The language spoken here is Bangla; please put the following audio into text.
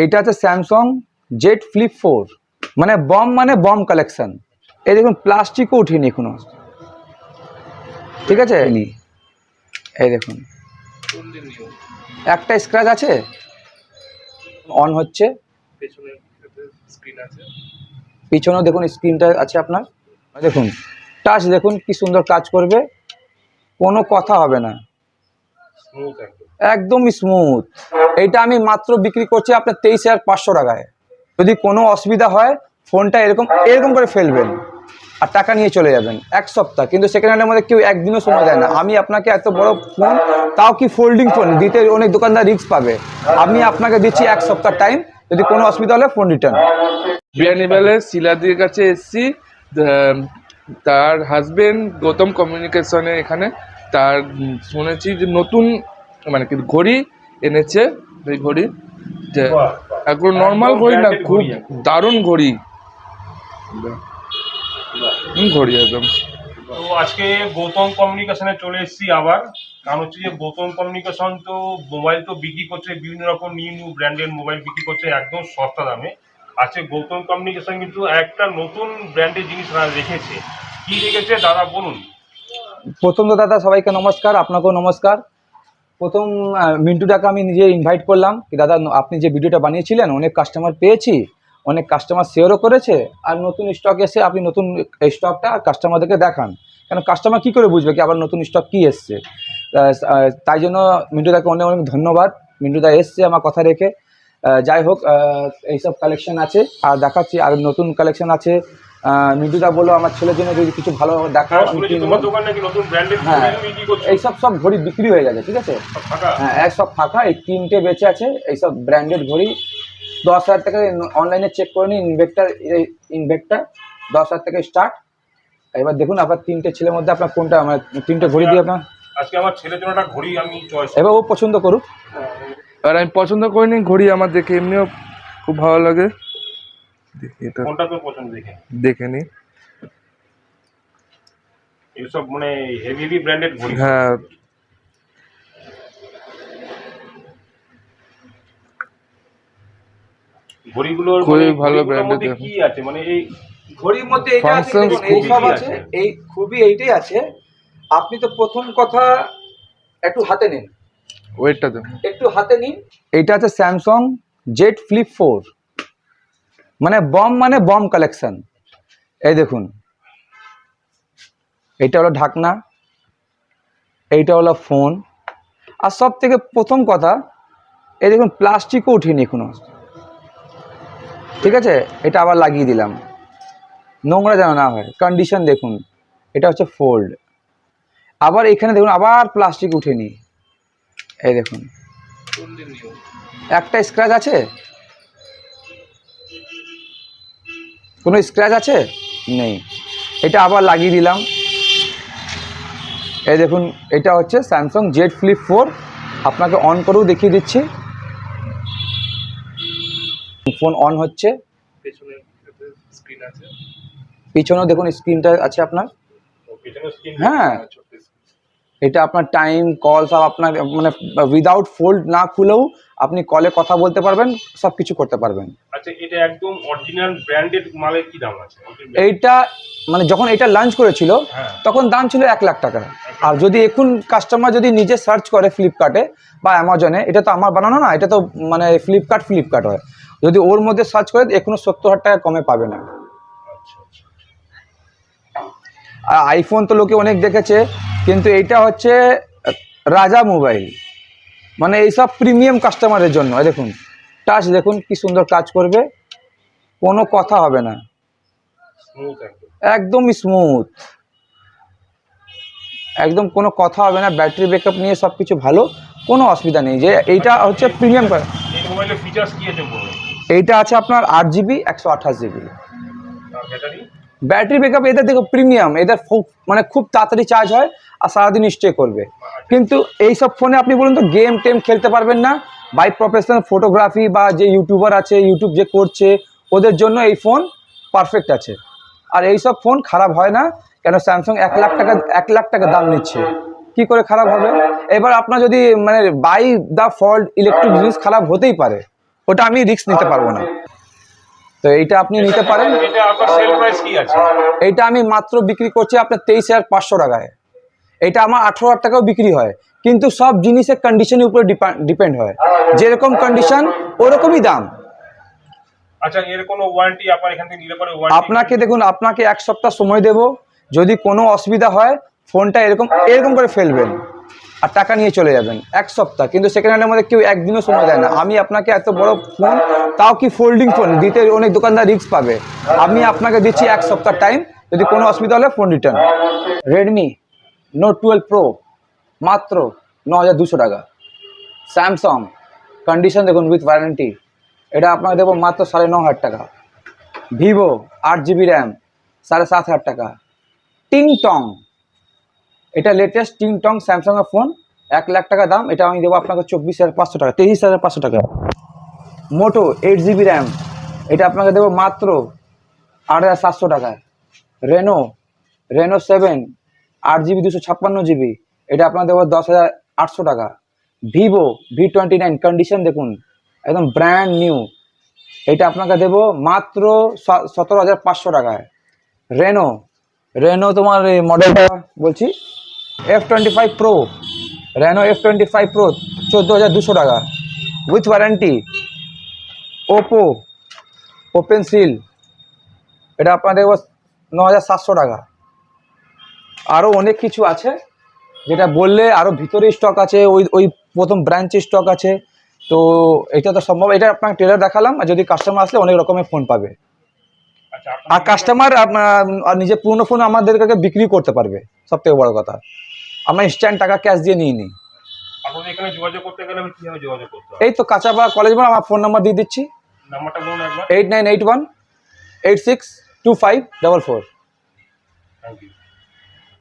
এইটা আছে স্যামসং জেড ফ্লিপ ফোর মানে বম মানে বম কালেকশন এই দেখুন প্লাস্টিকও উঠিনি এখনও। ঠিক আছে? এই দেখুন। একটা স্ক্র্যাচ আছে? অন হচ্ছে। পেছনে স্ক্রিন আছে। পিছনেও দেখুন স্ক্রিনটা আছে আপনার। দেখুন টাচ দেখুন কি সুন্দর কাজ করবে। কোনো কথা হবে না। একদম। একদম স্মুথ এইটা আমি মাত্র বিক্রি করছি আপনার তেইশ হাজার পাঁচশো টাকায়। যদি কোনো অসুবিধা হয় ফোনটা এরকম এরকম করে ফেলবেন আর টাকা নিয়ে চলে যাবেন এক সপ্তাহ। কিন্তু সেকেন্ড হ্যান্ডের মধ্যে কেউ একদিনও সময় দেয় না। আমি আপনাকে এত বড় ফোন তাও কি ফোল্ডিং ফোন দিতে অনেক দোকানদার রিস্ক পাবে। আমি আপনাকে দিচ্ছি এক সপ্তাহ টাইম যদি কোনো অসুবিধা হলে ফোন রিটার্ন বিয়ানিবেলে শিলাদির কাছে এসছি। তার হাজবেন্ড গৌতম কমিউনিকেশনে এখানে তার শুনেছি যে নতুন মানে কি ঘড়ি এনেছে এই ঘড়ি। যে এখন নর্মাল ঘড়ি না খুব দারুণ ঘড়ি। ঘড়ি একদম। তো আজকে গৌতম কমিউনিকেশনে চলে এসেছি আবার। কারণ হচ্ছে যে গৌতম কমিউনিকেশন তো মোবাইল তো বিক্রি করছে বিভিন্ন রকম নিউ নিউ ব্র্যান্ডের মোবাইল বিক্রি করছে একদম সস্তা দামে। আজকে গৌতম কমিউনিকেশন কিন্তু একটা নতুন ব্র্যান্ডের জিনিস রেখেছে। কি রেখেছে? দাদা বলুন। প্রথম তো দাদা সবাইকে নমস্কার, আপনাকেও নমস্কার। প্রথম মিন্টুটাকে আমি নিজে ইনভাইট করলাম কি, দাদা, আপনি যে ভিডিওটা বানিয়েছিলেন, অনেক কাস্টমার পেয়েছি, অনেক কাস্টমার শেয়ারও করেছে, আর নতুন স্টক এসে আপনি নতুন স্টকটা কাস্টমারদেরকে দেখান। কেন কাস্টমার কী করে বুঝবে কি, আবার নতুন স্টক কী এসছে? তাই জন্য মিন্টুদাকে অনেক অনেক ধন্যবাদ। মিন্টুদা এসছে আমার কথা রেখে। যাই হোক এইসব কালেকশন আছে, আর দেখাচ্ছি, আর নতুন কালেকশন আছে। মিন্টুদা বলল আমার ছেলের জন্য যদি কিছু ভালো দেখাও হ্যাঁ আমি তোমার দোকানে নাকি নতুন ব্র্যান্ডের হ্যাঁ এইসব সব ঘড়ি বিক্রি হয়ে গেছে ঠিক আছে? হ্যাঁ এক সব ফাঁকা এই তিনটে বেঁচে আছে এইসব ব্র্যান্ডেড ঘড়ি। দশ হাজার টাকা অনলাইনে চেক করে নিন ইনভেক্টার ইনভেক্টার দশ হাজার থেকে স্টার্ট এবার দেখুন আপনার তিনটে ছেলের মধ্যে আপনার কোনটা মানে তিনটে ঘড়ি দিয়ে আপনার। আজকে আমার ছেলের জন্য একটা ঘড়ি আমি চয়েস এবার ও পছন্দ করুক। আর আমি পছন্দ করিনি ঘড়ি আমার দেখে এমনিও খুব ভালো লাগে। দেখি এটা কোনটা তোর পছন্দ দেখে দেখে নি। এসব মানে হেভি হেভি ব্র্যান্ডেড ঘড়ি। হ্যাঁ। ঘড়িগুলোর খুবই মানে ভালো। কি আছে? মানে এই ঘড়ির মধ্যে এইটা আছে এই খুবই সব আছে। এই খুবই এইটাই আছে। আপনি তো প্রথম কথা একটু হাতে নিন। ওয়েটটা দেখো একটু হাতে নিন। এটা আছে স্যামসং জেড ফ্লিপ ফোর মানে বম মানে বম কালেকশন এই দেখুন। এইটা হলো ঢাকনা, এইটা হলো ফোন আর সব থেকে প্রথম কথা, এই দেখুন, প্লাস্টিকও উঠিনি এখনও। ঠিক আছে? এটা আবার লাগিয়ে দিলাম। নোংরা যেন না হয়। কন্ডিশন দেখুন, এটা হচ্ছে ফোল্ড আবার এখানে দেখুন, আবার প্লাস্টিক উঠেনি এই দেখুন। একটা স্ক্র্যাচ আছে? কোনো স্ক্র্যাচ আছে? নেই। এটা আবার লাগিয়ে দিলাম। এই দেখুন এটা হচ্ছে স্যামসাং জেড ফ্লিপ ফোর আপনাকে অন করেও দেখিয়ে দিচ্ছি। ফোন অন হচ্ছে। পেছনে পিছনেও দেখুন স্ক্রিনটা আছে আপনার। হ্যাঁ। এটা আপনার টাইম কল সব আপনার মানে উইদাউট ফোল্ড না খুলেও আপনি কলে কথা বলতে পারবেন সব কিছু করতে পারবেন। আচ্ছা এটা একদম অরিজিনাল ব্র্যান্ডেড মালের কি দাম আছে? এইটা মানে যখন এটা লঞ্চ করেছিল হ্যাঁ। তখন দাম ছিল এক লাখ টাকা। আর যদি এখন কাস্টমার যদি নিজে সার্চ করে ফ্লিপকার্টে বা অ্যামাজনে এটা তো আমার বানানো না এটা তো মানে ফ্লিপকার্ট ফ্লিপকার্ট হয়। যদি ওর মধ্যে সার্চ করে এখনও সত্তর হাজার টাকা কমে পাবে না। আচ্ছা আচ্ছা। আর আইফোন তো লোকে অনেক দেখেছে কিন্তু এইটা হচ্ছে রাজা মোবাইল। মানে এইসব প্রিমিয়াম কাস্টমারের জন্য দেখুন। টাচ দেখুন কি সুন্দর কাজ করবে। কোনো কথা হবে না। একদম। স্মুথ একদম কোনো কথা হবে না ব্যাটারি ব্যাকআপ নিয়ে সব কিছু ভালো কোনো অসুবিধা নেই। যে এইটা হচ্ছে প্রিমিয়াম এইটা আছে আপনার আট জিবি একশো আঠাশ জিবি ব্যাটারি ব্যাকআপ এদের দেখো প্রিমিয়াম এদের খুব মানে খুব তাড়াতাড়ি চার্জ হয় আর সারাদিন স্টে করবে। কিন্তু এই সব ফোনে আপনি বলুন তো গেম টেম খেলতে পারবেন না। বাই প্রফেশনাল ফটোগ্রাফি বা যে ইউটিউবার আছে ইউটিউব যে করছে ওদের জন্য এই ফোন পারফেক্ট আছে। আর এই সব ফোন খারাপ হয় না কেন স্যামসাং এক লাখ টাকা এক লাখ টাকা দাম নিচ্ছে। কি করে খারাপ হবে? এবার আপনার যদি মানে বাই দ্য ফল্ট ইলেকট্রিক জিনিস খারাপ হতেই পারে ওটা আমি রিস্ক নিতে পারব না। তো এইটা আপনি নিতে পারেন। এইটা আমি মাত্র বিক্রি করছি আপনার তেইশ হাজার পাঁচশো টাকায়। এটা আমার আঠেরো হাজার টাকাও বিক্রি হয়। কিন্তু সব জিনিসের কন্ডিশনের উপরে ডিপেন্ড হয়। যেরকম কন্ডিশন ওরকমই দাম। আচ্ছা এর কোনো ওয়ারেন্টি আপনার এখান থেকে নিলে পরে আপনাকে দেখুন আপনাকে এক সপ্তাহ সময় দেব। যদি কোনো অসুবিধা হয় ফোনটা এরকম এরকম করে ফেলবেন আর টাকা নিয়ে চলে যাবেন এক সপ্তাহ। কিন্তু সেকেন্ড হ্যান্ডের মধ্যে কেউ একদিনও সময় দেয় না। আমি আপনাকে এত বড় ফোন তাও কি ফোল্ডিং ফোন দিতে অনেক দোকানদার রিস্ক পাবে। আমি আপনাকে দিচ্ছি এক সপ্তাহ টাইম যদি কোনো অসুবিধা হলে phone return Redmi note twelve pro মাত্র ন হাজার দুশো টাকা। স্যামসাং কন্ডিশন দেখুন উইথ ওয়ারেন্টি এটা আপনাকে দেবো মাত্র সাড়ে ন হাজার টাকা। ভিভো আট জিবি র্যাম সাড়ে সাত হাজার টাকা। টিং টং এটা লেটেস্ট টিং টং স্যামসাংয়ের ফোন এক লাখ টাকা দাম। এটা আমি দেবো আপনাকে চব্বিশ হাজার পাঁচশো টাকা, তেইশ হাজার পাঁচশো টাকা। মোটো এইট জিবি র্যাম এটা আপনাকে দেবো মাত্র আট হাজার সাতশো টাকায় রেনো রেনো সেভেন আট জিবি দুশো ছাপ্পান্ন জিবি এটা আপনার দেবো দশ হাজার আটশো টাকা। Vivo V twenty nine condition দেখুন, একদম ব্র্যান্ড নিউ এটা আপনাকে দেবো মাত্র সতেরো হাজার পাঁচশো টাকায়। রেনো রেনো তোমার এই মডেলটা বলছি F twenty five pro Reno F twenty five pro চোদ্দ হাজার দুশো টাকা। With warranty Oppo open seal এটা আপনাদের দেবো ন হাজার সাতশো টাকা। আরও অনেক কিছু আছে। যেটা বললে আরও ভিতরে স্টক আছে ওই ওই প্রথম ব্রাঞ্চে স্টক আছে। তো এটা তো সম্ভব এটা আপনার টেলার দেখালাম আর যদি কাস্টমার আসলে অনেক রকমের ফোন পাবে। আচ্ছা আর কাস্টমার আর নিজের পুরনো ফোন আমাদের কাছে বিক্রি করতে পারবে সব থেকে বড় কথা। আমরা ইনস্ট্যান্ট টাকা ক্যাশ দিয়ে নিয়ে নিই আপনাদের এখানে যোগাযোগ করতে গেলে আমি কীভাবে যোগাযোগ করতে এই তো কাঁচাপা কলেজ মোড় আমার ফোন নাম্বার দিয়ে দিচ্ছি। নাম্বারটা বলুন একবার। Eight nine eight one eight six two five double four thank you